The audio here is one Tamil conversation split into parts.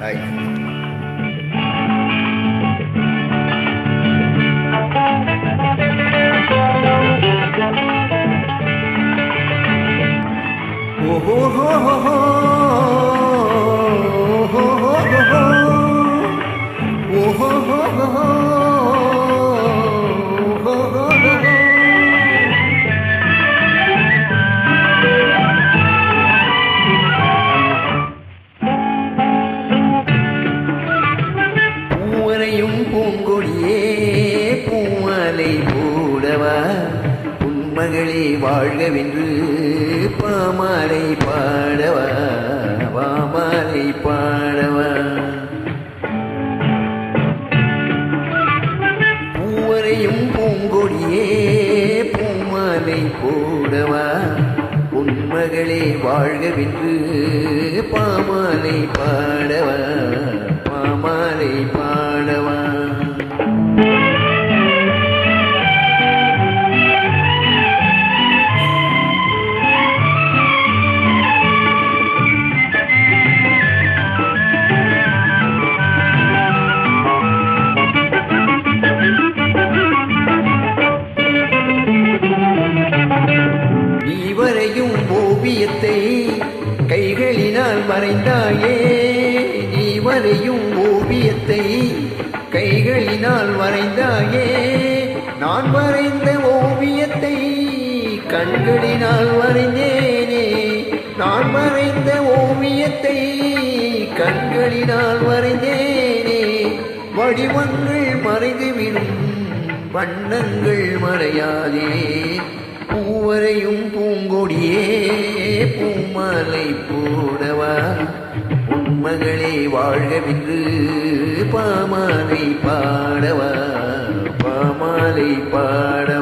哎 மாலை போடவா? உன்மகளே வாழ்கவென்று பாமாலை பாடவா? பாமாலை பாடவா? பூவரையும் பூங்கொடியே பூமாலை போடவா? உன்மகளே வாழ்கவென்று பாமாலை பாடவா? பாமாலை பாட வரையும் ஓவியத்தை கைகளினால் வரைந்தாயே நீ வரையும் ஓவியத்தை கைகளினால் வரைந்தாயே நான் வரைந்த ஓவியத்தை கண்களினால் வரைந்தேனே நான் வரைந்த ஓவியத்தை கண்களினால் வரைந்தேனே வடிவங்கள் மறைந்துவிடும் வண்ணங்கள் மறையாதே. பூவரையும் பூங்கொடியே பூமாலை போடவா? உண்மகளே வாழ்கவென்று பாமாலை பாடவா? பாமாலை பாட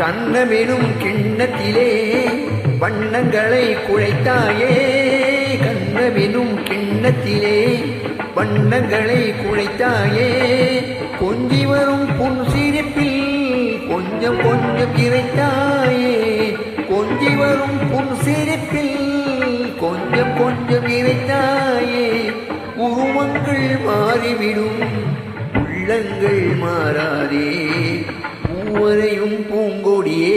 கண்ணமெனும் கிண்ணத்திலே வண்ணங்களை குழைத்தாயே கண்ணமெனும் கிண்ணத்திலே வண்ணங்களை குழைத்தாயே கொஞ்சி வரும் புன் சிரிப்பில் கொஞ்சம் கொஞ்சம் இறைத்தாயே கொஞ்சி வரும் புன் சிரிப்பில் கொஞ்சம் கொஞ்சம் இறைத்தாய். உருவங்கள் மாறிவிடும். உள்ளங்கள் மாறாதே. பூவரையும் பூங்கொடியே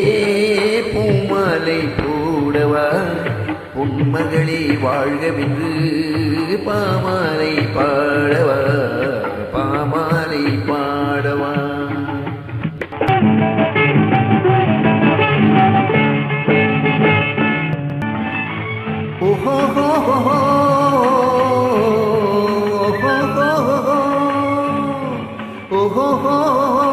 பூமாலை போடவா? பொன்மகளே வாழ்கவென்று பாமாலை பாடவா? பாமாலை பாடவா? ஓஹோ ஹோ ஹோ oh, oh. oh.